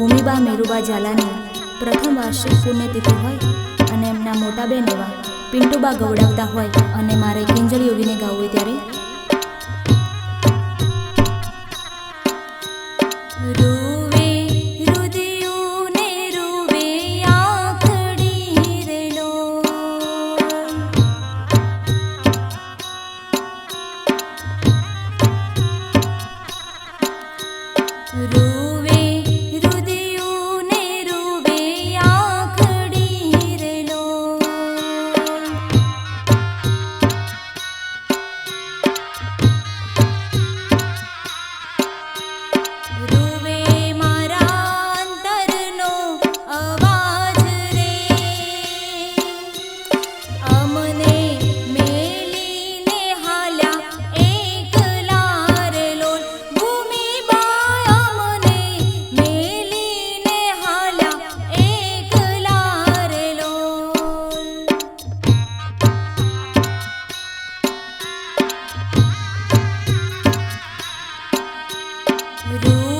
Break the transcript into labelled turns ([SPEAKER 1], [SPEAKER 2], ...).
[SPEAKER 1] ભૂમિબા મેરુબા ઝાલાની પ્રથમ વાર્ષિક પુણ્યતિથિ હોય અને એમના મોટા બેન એવા પિન્ટુબા ગવડાવતા હોય અને મારે કિંજલ યોગીને ગાવું હોય ત્યારે? Guru Guru